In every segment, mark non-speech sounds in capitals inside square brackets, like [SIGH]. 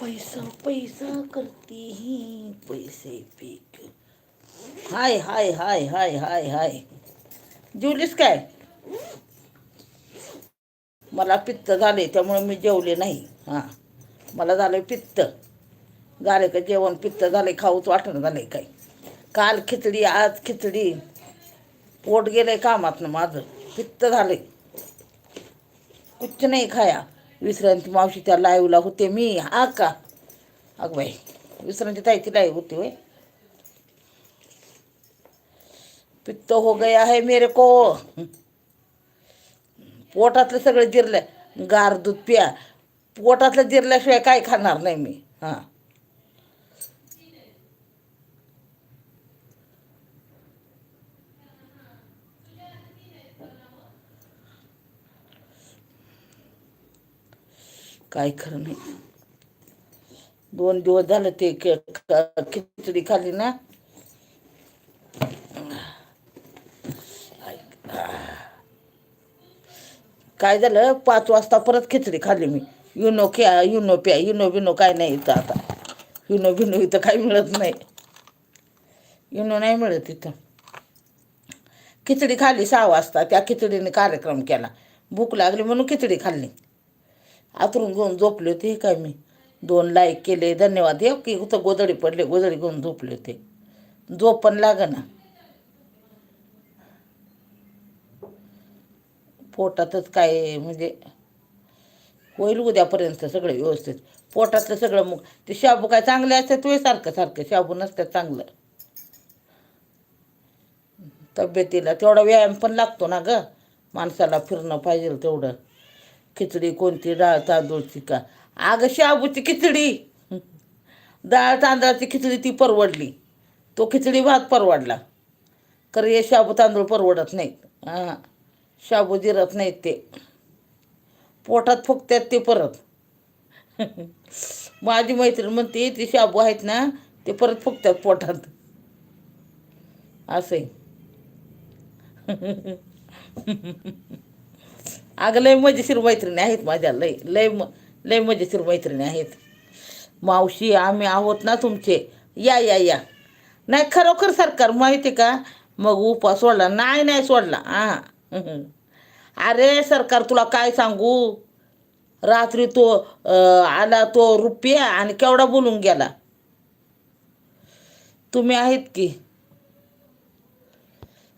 पैसा पैसा करती ही पैसे पीक हाय हाय हाय हाय हाय हाय. जेवलीस काय? मला पित्त झाले त्यामुळे मी जेवले नाही. हां. मला झालं पित्त. झाले का जेवण? पित्त झाले खाऊच वाटणं झालंय काय? काल खिचडी आज खिचडी. पोट गेलंय कामातनं माझं. पित्त झाले कुच्च नाही खाया. विश्रांती मावशी त्या लाईव्हला होते मी. हा का? अग बाई विश्रांती ताईची लाईव्ह होती वय पित्त हो गया है मेरे को. पोटातलं सगळं जिरलं गार दूध प्या. पोटातलं जिरल्याशिवाय काय खाणार नाही मी. हां. काय खरं नाही. दोन दिवस झालं ते खिचडी खाल्ली ना. काय झालं? पाच वाजता परत खिचडी खाल्ली मी. युनो क्या युनो प्या युनो बिनो काय नाही इथं आता. युनो बिनो इथं काही मिळत नाही. युनो नाही मिळत इथं. खिचडी खाल्ली सहा वाजता. त्या खिचडीने कार्यक्रम केला. भूक लागली म्हणून खिचडी खाल्ली. आतरून घेऊन झोपले होते हे काय मी. दोन लाईक केले धन्यवाद. हे की इथं गोधडी पडले गोधडी घेऊन झोपले होते. झोप पण ना पोटातच काय म्हणजे होईल उद्यापर्यंत सगळं व्यवस्थित. पोटातलं सगळं मग ते शाबू काय चांगले असतात तुम्ही सारखं सारखं शाबू नसतात चांगलं. तब्येतीला तेवढा व्यायाम पण लागतो ना ग. माणसाला फिरणं पाहिजे तेवढं. खिचडी कोणती? डाळ तांदूळची का अगं शाबूची खिचडी. डाळ तांदळाची खिचडी ती परवडली. तो खिचडी भात परवडला. खरं हे शाबू तांदूळ परवडत नाहीत. हां. शाबू जिरत नाहीत ते. पोटात फुकत्यात ते परत. [LAUGHS] माझी मैत्रीण म्हणते ते शाबू आहेत ना ते परत फुकतात पोटात. असं आहे [LAUGHS] अगं लय मजेशीर मैत्रिणी आहेत माझ्या लय लय म लय मजेशीर मैत्रिणी आहेत. मावशी आम्ही आहोत ना तुमचे. या या या. नाही खरोखर सरकार माहिती का? मग उपास सोडला. नाही नाही सोडला. हां अरे सरकार तुला काय सांगू? रात्री तो आला तो रुपया आणि केवढा बोलून गेला? तुम्ही आहेत की?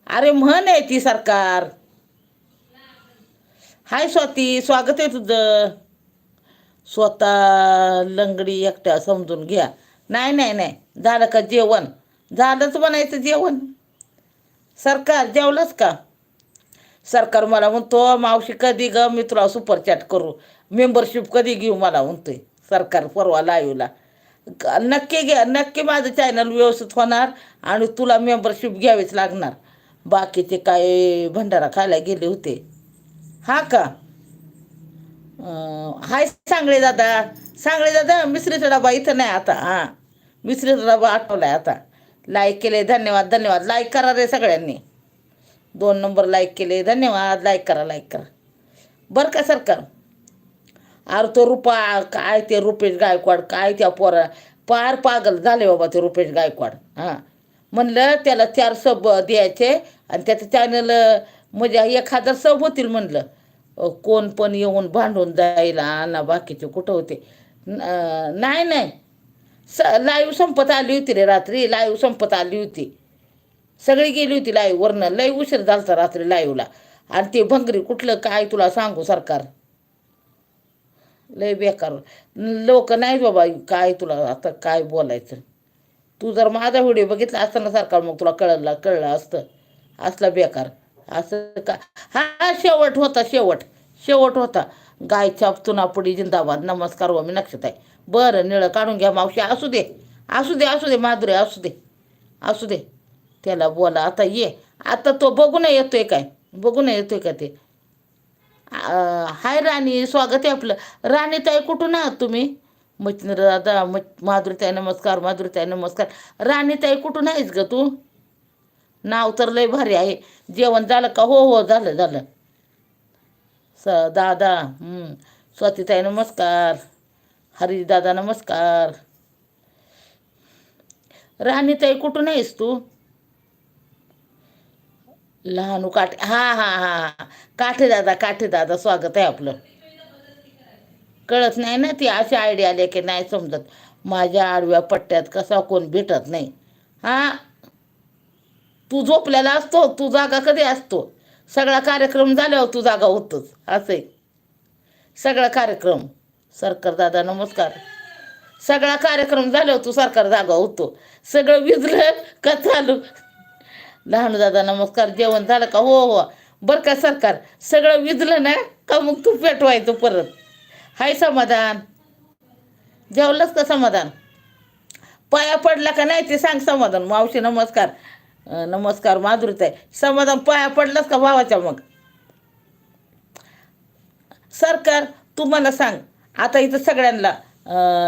अरे म्हण आहे ती सरकार. हाय स्वाती स्वागत आहे तुझं. स्वतः लंगडी एकट्या समजून घ्या. नाही नाही नाही. झालं का जेवण? झालंच म्हणायचं जेवण. सरकार जेवलंच का? सरकार मला म्हणतो मावशी कधी ग? मी तुला सुपरचॅट करू. मेंबरशिप कधी घेऊ? मला म्हणतोय. सरकार परवा लाईवला नक्की घ्या नक्की माझं चॅनल व्यवस्थित होणार आणि तुला मेंबरशिप घ्यावीच लागणार. बाकीचे काय भंडारा खायला गेले होते. हा का? हाय सांगळे दादा. सांगळे दादा मिसरीचा डबा इथं नाही आता. हां. मिसरीचा डबा आठवलाय आता. लाईक केले धन्यवाद धन्यवाद. लाईक करा रे सगळ्यांनी. दोन नंबर लाईक केले. धन्यवाद. लाईक करा लाईक करा. बरं का सरकार? अरे तो रुपा काय ते रुपेश गायकवाड काय त्या पोरा पार पागल झाले बाबा ते रुपेश गायकवाड. हां. म्हणलं त्याला चार सब द्यायचे आणि त्याचं चॅनल म्हणजे एक हजार सब होतील म्हणलं. कोण पण येऊन भांडून जाईल ना बाकीचे कुठं होते? नाही नाही. स लाईव्ह संपत आली होती रे रात्री लाईव्ह संपत आली होती. सगळी गेली होती लाईव्ह वरनं. लई उशीर झालता रात्री लाईव्हला आणि ते भंगरी कुठलं काय तुला सांगू सरकार? लय बेकार. लोक नाही बाबा काय तुला आता काय बोलायचं? तू जर माझा व्हिडिओ बघितला असताना सरकार मग तुला कळलं कळलं असतं. असला बेकार. असं का? हा शेवट होता शेवट. शेवट होता. गाय छाप चुनापुडी जिंदाबाद. नमस्कार हो मी नक्षत आहे बरं निळं काढून घ्या मावशी. असू दे. असू दे असू दे माधुरे असू दे. असू दे. त्याला बोला आता ये. आता तो बघू नाही येतोय काय? बघू नाही येतोय का ते? हाय राणी स्वागत आहे आपलं. राणी ताई कुठून आहात तुम्ही? मच्छिंद्र दादा म माधुरीताई नमस्कार माधुरीताई नमस्कार. राणीताई कुठून आहेस ग तू? नाव तर लय भारी आहे. जेवण झालं का? हो हो झालं झालं. स दादा स्वातीताई नमस्कार. हरीश दादा नमस्कार. राणीताई कुठून आहेस तू? लहानू काठे हा हा हा. काठे दादा काठे दादा स्वागत आहे आपलं. कळत नाही ना ती अशी आयडिया आली की नाही समजत. माझ्या आडव्या पट्ट्यात कसा कोण भेटत नाही. हा? तू झोपलेला असतो तू जागा कधी असतो? सगळा कार्यक्रम झाल्यावर तू जागा होतोच असं आहे. सगळा कार्यक्रम. सरकार दादा नमस्कार. सगळा कार्यक्रम झाल्यावर तू सरकार जागा होतो. सगळं विजलं का चालू? लहान दादा नमस्कार. जेवण झालं का? हो हो. बरं का सरकार? सगळं विजलं ना? का मग तू पेटवायचं परत? हाय समाधान. जेवलंच का समाधान? पाया पडला का नाही ते सांग समाधान. मावशी नमस्कार. नमस्कार माधुरीत आहे समाधान पाया पडलाच का भावाच्या मग? सरकार तू मला सांग. आता इथं सगळ्यांना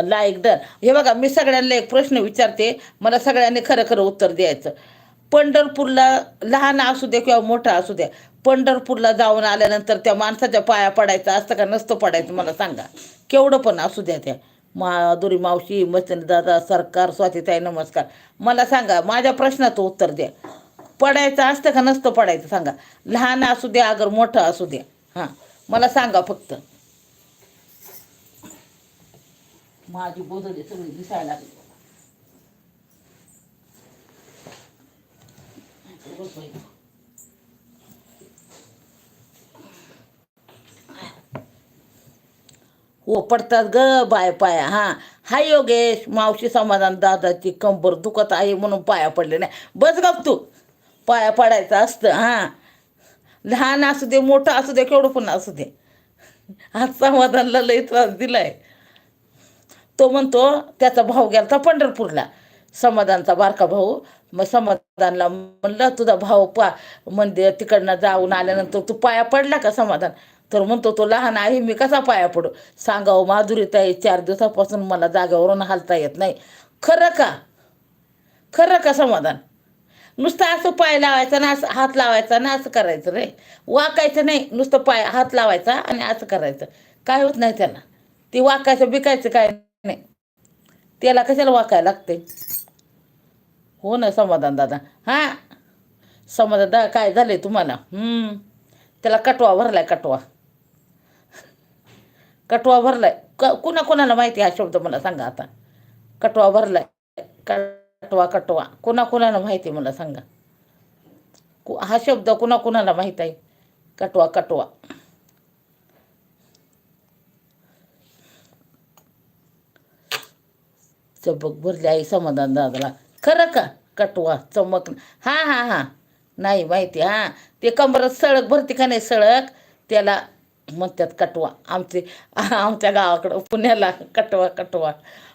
लायक लाईक डर हे बघा मी सगळ्यांना एक प्रश्न विचारते. मला सगळ्यांनी खरं खरं उत्तर द्यायचं. पंढरपूरला लहान असू द्या किंवा मोठा असू द्या पंढरपूरला जाऊन आल्यानंतर त्या माणसाच्या पाया पडायचा असतं का नसतं पडायचं मला सांगा. केवढं पण असू द्या त्या. माधुरी मावशी मस्तनी दादा सरकार स्वातीताई नमस्कार. मला सांगा माझ्या प्रश्नाचं उत्तर द्या. पडायचं असतं का नसतं पडायचं सांगा. लहान असू द्या अगर मोठं असू द्या. हां मला सांगा फक्त. माझी बोधले सगळी दिसायला लागली. बस ओ पडतात ग बाय पाया हां. हाय योगेश मावशी समाधान दादाची कंबर दुखत आहे म्हणून पाया पडले नाही. बस गप तू. पाया पडायचं असतं हां. लहान असू दे मोठं असू दे केवढं पण असू दे. आज समाधानला लई त्रास दिलाय. तो म्हणतो त्याचा भाऊ गेला पंढरपूरला. समाधानचा बारका भाऊ. मग समाधानला म्हणलं तुझा भाऊ पा मंदिर तिकडनं जाऊन आल्यानंतर तू पाया पडला का समाधान? तर म्हणतो तो लहान आहे मी कसा पाया पडू? सांगावं माधुरीताई चार दिवसापासून मला जागेवरून हालता येत नाही. खरं का? खरं का समाधान? नुसतं असं पाय लावायचा ना असं हात लावायचा ना असं करायचं रे. वाकायचं नाही नुसतं पाय हात लावायचा आणि असं करायचं. काय होत नाही त्याला? ती वाकायचं बिकायचं काय नाही. त्याला कशाला वाकायला लागते? हो ना समाधान दादा. हां? समाधान दादा काय झालंय तुम्हाला? त्याला कटवा भरलाय कटवा. कटवा भरलाय. क कुणा कुणाला माहिती हा शब्द मला सांगा आता. कटवा भरलाय. कटवा कटवा. कुणा कुणाला माहिती मला सांगा. कु- हा शब्द कुणा कुणाला माहीत आहे? कटवा कटवा. चबक भरली आई समाधान दादाला. खरं का? कटवा चमक. हां हां हां. नाही माहिती हां. ते कमरात सळक भरती का नाही सळक? त्याला म्हणतात कटवा आमचे आमच्या गावाकडं पुण्याला कटवा कटवा.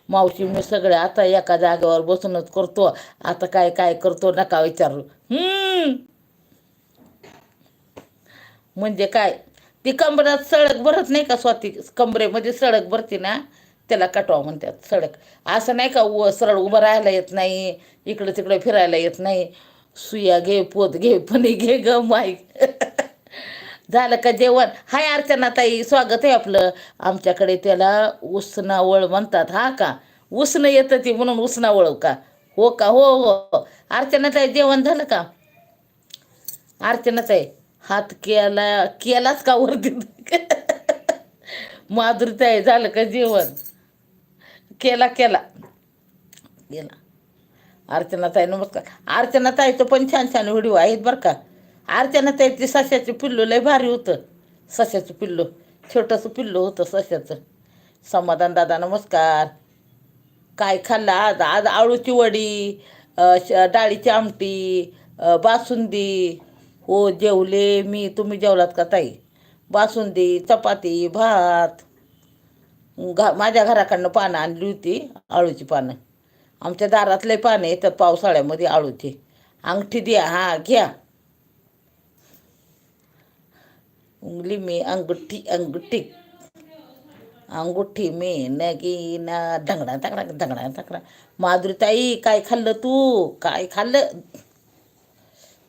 मावशी मी सगळे आता एका जागेवर बसूनच करतो. आता काय काय करतो नका विचारू. हम्म. म्हणजे काय? ती कंबरात सडक भरत नाही का स्वाती? कंबरेमध्ये म्हणजे सडक भरते ना? त्याला कटवा म्हणतात सडक. असं नाही का उ सरळ उभं राहायला येत नाही इकडं तिकडं फिरायला येत नाही. सुया घे पोत घे पण घे ग माईक [LAUGHS] झालं का जेवण? हाय अर्चना ताई स्वागत आहे आपलं. आमच्याकडे त्याला उसनावळ म्हणतात हा का? उसणं येतं ती म्हणून उसनावळ का? हो का? हो हो. अर्चना ताई जेवण झालं का? अर्चना ताई हात केला केलाच का वरती? [LAUGHS] माधुरीताई झालं का जेवण? केला केला. गेला अर्चनाताई नमस्कार. अर्चनाताईचं पण छान छान व्हिडिओ आहेत बरं का. अर्चनाताईची सश्याचं पिल्लू लय भारी होतं. सश्याचं पिल्लू. छोटंसं पिल्लू होतं सश्याचं. समाधान दादा नमस्कार. काय खाल्लं? आज आज आळूची वडी श- डाळीची आमटी बासुंदी. हो जेवले मी. तुम्ही जेवलात का ताई? बासुंदी चपाती भात. घा माझ्या घराकडनं पानं आणली होती आळूची पानं. आमच्या दारातले पानं येतात पावसाळ्यामध्ये आळूची. अंगठी द्या. हां घ्या. उंगली में अंगूठी अंगूठी। अंगुठी में नगी ना ढंगडा तकडा ढंगडा तकडा माधुरीताई काय खाल्लं तू? काय खाल्लं?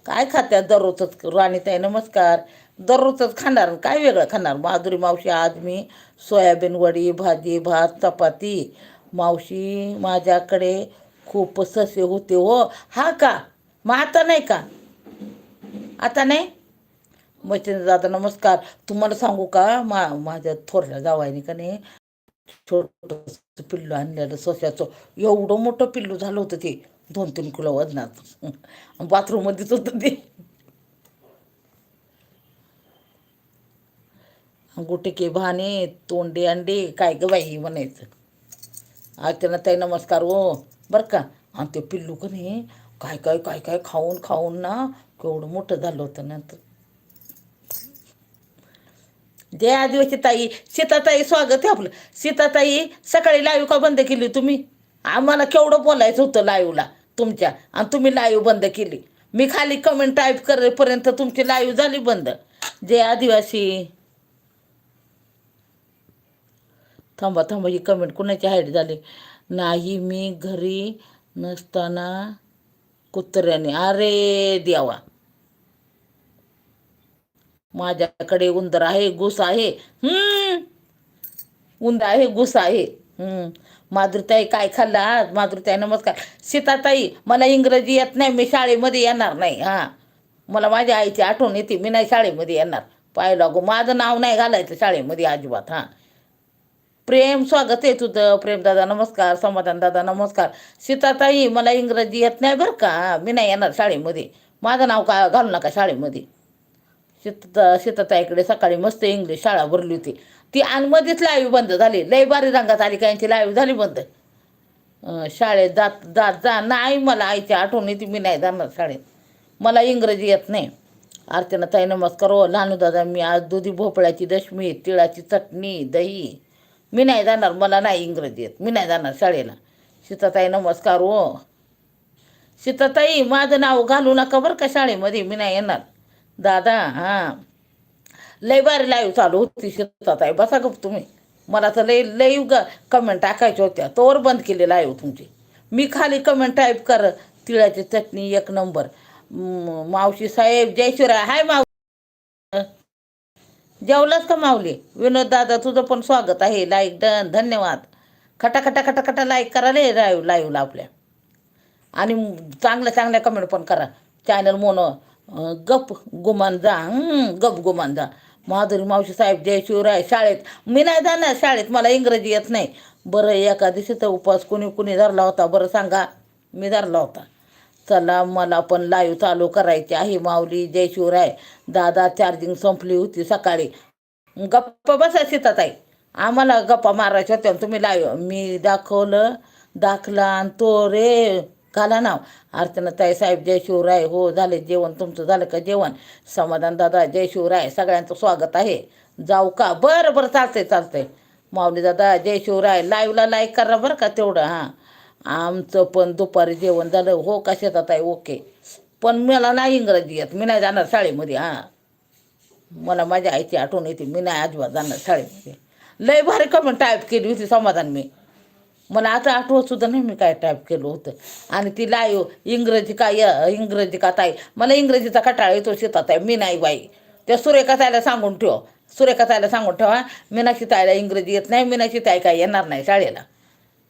काय खात्या दररोजच? राणीताई नमस्कार. दररोजच खाणार काय वेगळं खाणार? माधुरी मावशी आज मी सोयाबीन वडी भाजी भात चपाती. मावशी माझ्याकडे खूप ससे होते हो. हा का? मग आता नाही का? आता नाही? मैत्रिणी दादा नमस्कार. तुम्हाला सांगू का? मा माझ्या थोरल्या जावायने का नाही छोटं पिल्लू आणलेलं सोस्याचं एवढं मोठं पिल्लू झालं होतं ते. दोन तीन किलो वजनात. बाथरूममध्येच होतं ते. गुटके भाने तोंडे अंडे काय ग बाई म्हणायचं. अर्चना ताई नमस्कार हो. बरं का? आणि ते पिल्लू का नाही काय काय काय काय खाऊन खाऊन ना केवढं मोठं झालं होतं नंतर. जय आदिवासी ताई. सीताताई स्वागत आहे आपलं. सीताताई सकाळी लाईव्ह का बंद केली तुम्ही? आम्हाला केवढं बोलायचं होतं लाईव्हला तुमच्या. आणि तुम्ही लाईव्ह बंद केली. मी खाली कमेंट टाईप करेपर्यंत तुमची लाईव्ह झाली बंद. जय आदिवासी. थांबा थांबा ही कमेंट कुणाची हाईट झाली? नाही मी घरी नसताना कुत्र्याने. अरे देवा. माझ्याकडे उंदर आहे घुस आहे. हम्म. आहे घुस आहे. हम्म. काय खाल्लं? आज माधुरताई नमस्कार. सीताताई मला इंग्रजी येत नाही मी शाळेमध्ये येणार नाही. हां. मला माझ्या आईची आठवण येते मी नाही शाळेमध्ये येणार. पाहिलं गो माझं नाव नाही घालायचं शाळेमध्ये अजिबात हां. प्रेम स्वागत आहे तुझं. प्रेम दादा नमस्कार. समाधान दादा नमस्कार. सीताताई मला इंग्रजी येत नाही बरं का? मी नाही येणार शाळेमध्ये. माझं नाव का घालू नका शाळेमध्ये. सीता सीताताईकडे सकाळी मस्त इंग्लिश शाळा भरली होती. ती आणि मध्येच लाईव्ह बंद झाली. लय बारी रंगात आली काहींची लाईव्ह झाली बंद. शाळेत जात जात जा नाही मला आईची आठवण येते मी नाही जाणार शाळेत. मला इंग्रजी येत नाही. अर्चना ताई नमस्कार हो लहानू दादा मी आज दुधी भोपळ्याची दशमी तिळाची चटणी दही. मी नाही जाणार मला नाही इंग्रजी येत. मी नाही जाणार शाळेला. सीताताई नमस्कार हो सीताताई माझं नाव घालू नका बरं का शाळेमध्ये? मी नाही येणार. दादा हां. लय बारी लाईव्ह चालू होती सीताताई बसा गप तुम्ही. मला तर लय लई ग कमेंट टाकायच्या होत्या. तोवर बंद केली लाईव्ह तुमची. मी खाली कमेंट टाईप कर तिळाची चटणी एक नंबर मावशी साहेब जयशिवराय हाय माव जेवलाच का माऊली? विनोद दादा तुझं पण स्वागत आहे. लाईक डन धन्यवाद. खटा खटा खटा खटा लाईक करा रे लाईव्ह लाईव्हला आपल्या. आणि चांगल्या चांगल्या कमेंट पण करा. चॅनल मोनो गप गुमान जा गप गुमान जा. माधुरी मावशी साहेब जयशिवर आहे शाळेत. मी नाही जाणार शाळेत मला इंग्रजी येत नाही. बरं एका दिवशीचा उपास कुणी कुणी धरला होता. बरं सांगा मी धरला होता. चला मला पण लाईव्ह चालू करायची आहे माऊली जय शिवराय. दादा चार्जिंग संपली होती सकाळी. गप्पा बसा शेताताई आम्हाला गप्पा मारायच्या होत्या तुम्ही लाईव्ह मी दाखवलं दाखला आणि तो रे घाला नाव. अर्चना ताई साहेब जय शिवराय. हो झाले जेवण तुमचं झालं का जेवण? समाधान दादा जय शिवराय. सगळ्यांचं स्वागत आहे. जाऊ का? बरं बरं चालतंय चालतंय. माऊली दादा जय शिवराय. लाईव्हला लाईक करा बरं का तेवढं हां. आमचं पण दुपारी जेवण झालं. हो का शेतात आहे? ओके. पण मला नाही इंग्रजी येत. मी नाही जाणार शाळेमध्ये हां. मला माझ्या आईची आठवण येते. मी नाही अजिबात जाणार शाळेमध्ये. लय भारी कमेंट टाईप केली होती समाधान मी. मला आता आठवत सुद्धा नाही मी काय टाईप केलं होतं. आणि ती लाईव हो, इंग्रजी काय इंग्रजी का ताई? मला इंग्रजीचा कटाळा येतो शेतात आहे मी नाही बाई. त्या सुरेखा ताईला सांगून ठेव. सुरेखा ताईला सांगून ठेवा मीनाक्षी ताईला इंग्रजी येत नाही मीनाक्षी ताई काय येणार नाही शाळेला.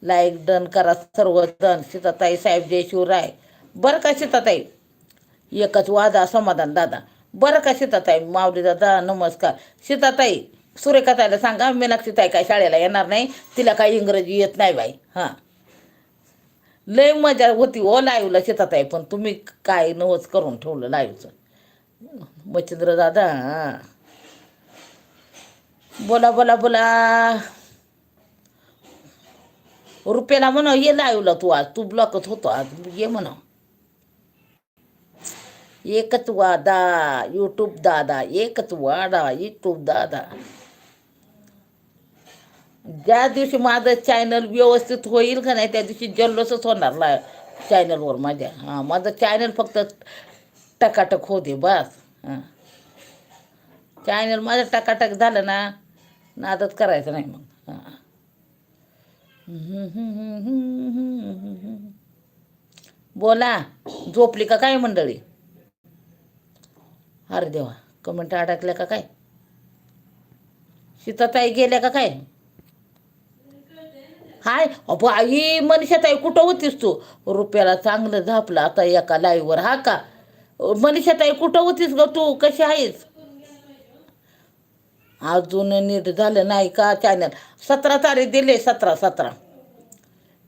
लाईक डन करा सर्व डन सीताताई साहेब जय शिवराय. बरं का सीताताई? एकच वादा समाधान दादा. बरं का सीताताई? माऊली दादा नमस्कार. सीताताई सुरेखाताईला सांगा मीनाक्षी ताई काय शाळेला येणार नाही तिला काही इंग्रजी येत नाही बाई. हां. लय मजा होती हो ओ लाईव्हला आहे पण तुम्ही काय नवच करून ठेवलं लाईव्हचं मच्छिंद्र दादा हां. बोला बोला बोला. रुपेला म्हणा ये लाईव्हला तू आज तू ब्लॉकच होतो आज ये म्हणा. एकच वादा यूट्यूब दादा एकच वाडा यूट्यूब दादा. ज्या दिवशी माझं चॅनल व्यवस्थित होईल का नाही त्या दिवशी जल्लोषच होणार ला चॅनलवर माझ्या. हां माझं चॅनल फक्त टकाटक होते बस. हां. चॅनल माझं टकाटक झालं ना नादच करायचं नाही मग. हां. बोला झोपली का काय मंडळी? अरे देवा कमेंट अडकल्या का काय? सीताताई गेल्या का काय? हाय? अबो आई मनीषाताई कुठं होतीस तू? रुपयाला चांगलं झापलं आता एका लाईव्हवर हा का? मनीषाताई कुठं होतीस ग तू? कशी आहेस? अजून नीट झालं नाही का चॅनल सतरा तारीख दिले सतरा सतरा.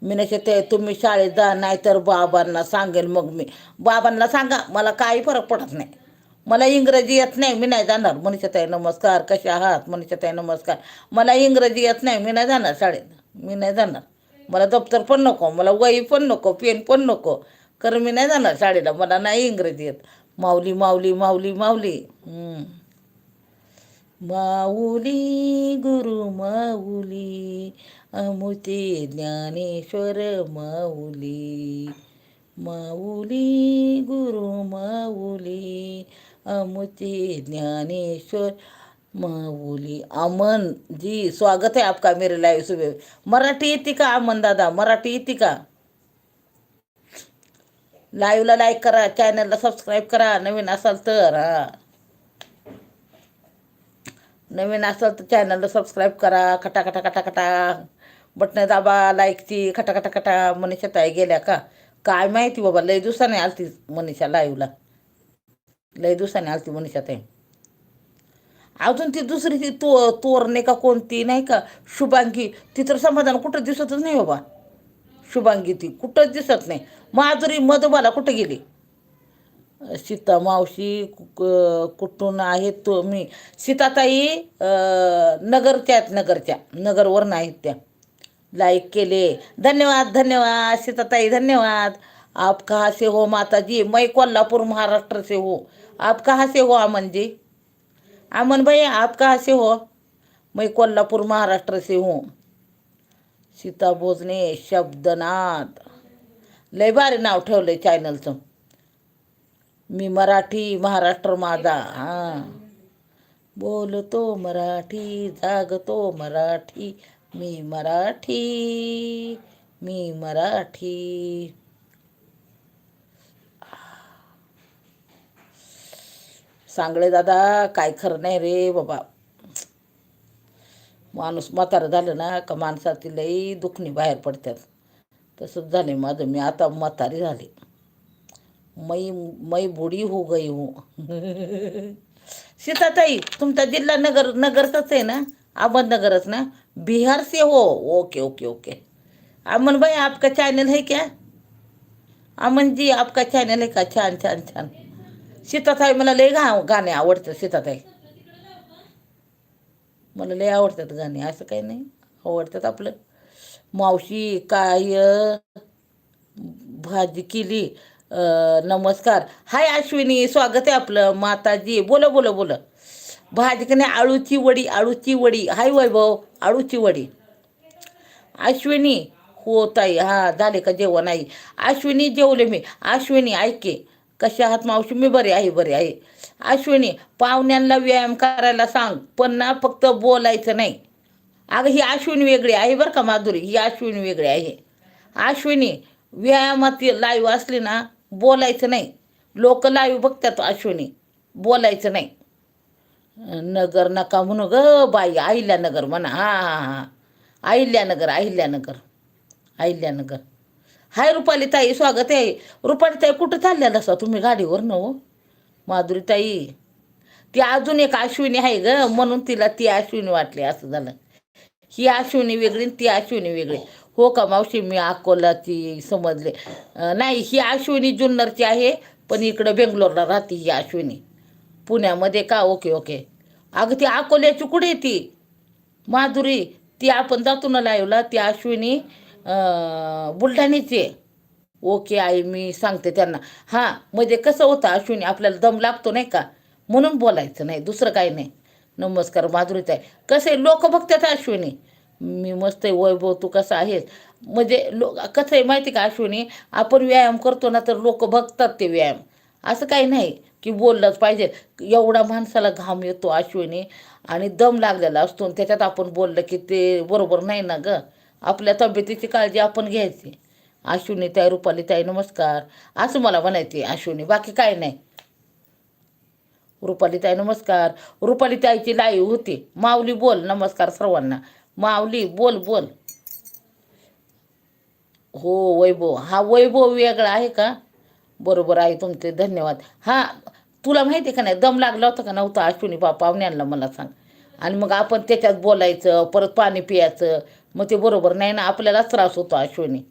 मी नसे ते तुम्ही शाळेत जा नाहीतर बाबांना सांगेल मग मी. बाबांना सांगा मला काही फरक पडत नाही. मला इंग्रजी येत नाही मी नाही जाणार. मनीषाताई नमस्कार कसे आहात? मनीषाताई नमस्कार. मला इंग्रजी येत नाही मी नाही जाणार शाळेत. मी नाही जाणार. मला दप्तर पण नको मला वही पण नको पेन पण नको. कारण मी नाही जाणार शाळेला मला नाही इंग्रजी येत. माऊली माऊली माऊली माऊली. माऊली गुरु माऊली अमुते ज्ञानेश्वर माऊली. माऊली गुरु माऊली अमुते ज्ञानेश्वर माऊली अमन जी स्वागत आहे आपका मेरे लाइव सुबह मराठी येते का अमन दादा मराठी येते का। लाईव्हला लाईक करा चॅनलला सबस्क्राईब करा नवीन असाल तर हा। नवीन असाल तर चॅनलला सबस्क्राईब करा खटा खटा खटा खटा। बटणं दाबा लाईकची खटा खटा खटा मनीषा ताई गेल्या का? काय माहिती बाबा लय दिवसाने आलती मनीषा लाईव्हला लय दिवसाने आलती मनीषा ताई. अजून ती दुसरी ती तो तोरणे का कोणती नाही का शुभांगी ती तर समाधान कुठं दिसतच नाही बाबा. शुभांगी ती कुठंच दिसत नाही. माधुरी मधुबाला कुठं गेली? सीता मावशी कु- कुठून आहेत तुम्ही सीताताई नगरच्या आहेत नगरच्या. नगरवरून आहेत त्या. लाईक केले. धन्यवाद धन्यवाद सीताताई धन्यवाद. आपका से हो माताजी मै मैं महाराष्ट्र से हो आप कहाँ से हो अमन जी? अमन भाई आप कहाँ से हो? मैं कोल्हापुर महाराष्ट्र से हूँ। सीता भोजने शब्दनाथ लय भारी नाव ठेवलंय चॅनलचं मी मराठी महाराष्ट्र माझा। हां। बोलतो मराठी जागतो मराठी। मी मराठी मी मराठी। सांगळे दादा काय खरं नाही रे बाबा. माणूस म्हातारं झालं ना का माणसाची लई दुखणी बाहेर पडतात. तसंच झाले माझं मी आता म्हातारी झाली. मै मै बुडी हो गई हूँ. सीताताई तुमचा जिल्हा नगर नगरचाच आहे ना? अहमदनगरच ना? बिहार से हो. Okay okay okay. अमन भाई आपका चॅनल है क्या? अमन जी आपका चॅनल आहे का? छान छान छान. सीताताई मला लय गा गाणे आवडतात सीताताई. मला लय आवडतात गाणे असं काही नाही. आवडतात आपलं. मावशी काय भाजी केली नमस्कार. हाय अश्विनी स्वागत आहे आपलं. माताजी बोला बोला बोला. भाजी का नाही आळूची वडी आळूची वडी. हाय वैभव आळूची वडी. अश्विनी हो ताई हां झाले का जेवण आई? अश्विनी जेवले मी. अश्विनी ऐके कशा आहात मावशी? मी बरे आहे बरे आहे. अश्विनी पाहुण्यांना व्यायाम करायला सांग पण ना फक्त बोलायचं नाही. अगं ही अश्विनी वेगळी आहे बरं का माधुरी? ही अश्विनी वेगळी आहे. अश्विनी व्यायामात लाईव्ह असली ना बोलायचं नाही. लोक लाईव्ह बघतात अश्विनी बोलायचं नाही. नगर नका म्हणू ग बाई अहिल्यानगर म्हणा. हां हां हां. अहिल्यानगर अहिल्यानगर अहिल्यानगर. हाय रुपाली ताई स्वागत आहे. रुपाली ताई कुठं चाललेलं असा तुम्ही गाडीवर न हो? माधुरी ताई ती अजून एक अश्विनी आहे ग म्हणून तिला ती अश्विनी वाटली असं झालं. ही अश्विनी वेगळी ती अश्विनी वेगळी. हो का मावशी मी अकोलाची समजले. नाही ही अश्विनी जुन्नरची आहे पण इकडं बेंगलोरला राहते ही अश्विनी. पुण्यामध्ये का? Okay okay. अगं ती अकोल्याची कुठे आहे ती? माधुरी ती आपण जातो ना लाईव्हला ती अश्विनी. बुलढाणीचे बुलढाण्याची ओके आई मी सांगते त्यांना. हां म्हणजे कसं होतं अश्विनी आपल्याला दम लागतो नाही का? म्हणून बोलायचं नाही दुसरं काही नाही. नमस्कार माधुरीत आहे कसे लोक बघतात अश्विनी? मी मस्त आहे वैभव तू कसं आहेस? म्हणजे लो कसं आहे माहिती का अश्विनी? आपण व्यायाम करतो ना तर लोक बघतात ते व्यायाम. असं काही नाही की बोललंच पाहिजे. एवढा माणसाला घाम येतो अश्विनी आणि दम लागलेला असतो आणि त्याच्यात आपण बोललं की ते बरोबर नाही ना गं? आपल्या तब्येतीची काळजी आपण घ्यायची. आशुनी ताई रुपाली ताई नमस्कार. असं मला म्हणायचे आशुनी. बाकी काय नाही. रुपाली ताई नमस्कार. रुपाली ताईची लाईव होती. माऊली बोल. नमस्कार सर्वांना. माऊली बोल बोल. हो वैभव. हा वैभव वेगळा आहे का? बरोबर आहे तुमचे. धन्यवाद. हा तुला माहिती का नाही? दम लागला होता का नव्हता? अश्विनी बा पाहुण्यांना मला सांग. आणि मग आपण त्याच्यात बोलायचं परत पाणी पियाचं मग ते बरोबर नाही ना आपल्यालाच त्रास होतो अश्विनी.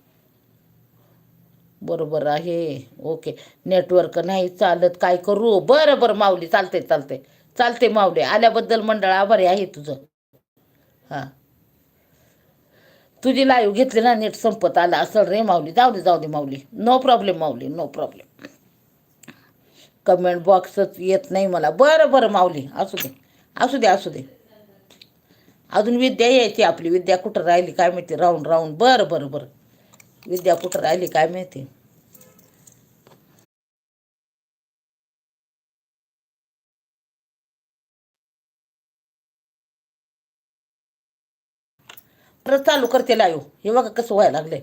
बरोबर आहे. ओके. नेटवर्क नाही चालत. काय करू? बरं बरं माऊली चालते चालते चालते माऊली. आल्याबद्दल मंडळ आभारी आहे तुझं. हां. तुझी लाईव्ह घेतली ना नेट संपत आला असं रे माऊली. जाऊ दे जाऊ दे माऊली. नो प्रॉब्लेम माऊली. नो प्रॉब्लेम कमेंट बॉक्सच येत नाही मला. बरं बरं माऊली. असू दे. असू दे असू दे. अजून विद्या यायची आपली. विद्या कुठं राहिली काय माहिती? राहून राहून. बरं बरं बरं. विद्या कुठं राहिली काय माहिती? परत चालू करते लाईव्ह हे बघा कसं व्हायला लागलंय.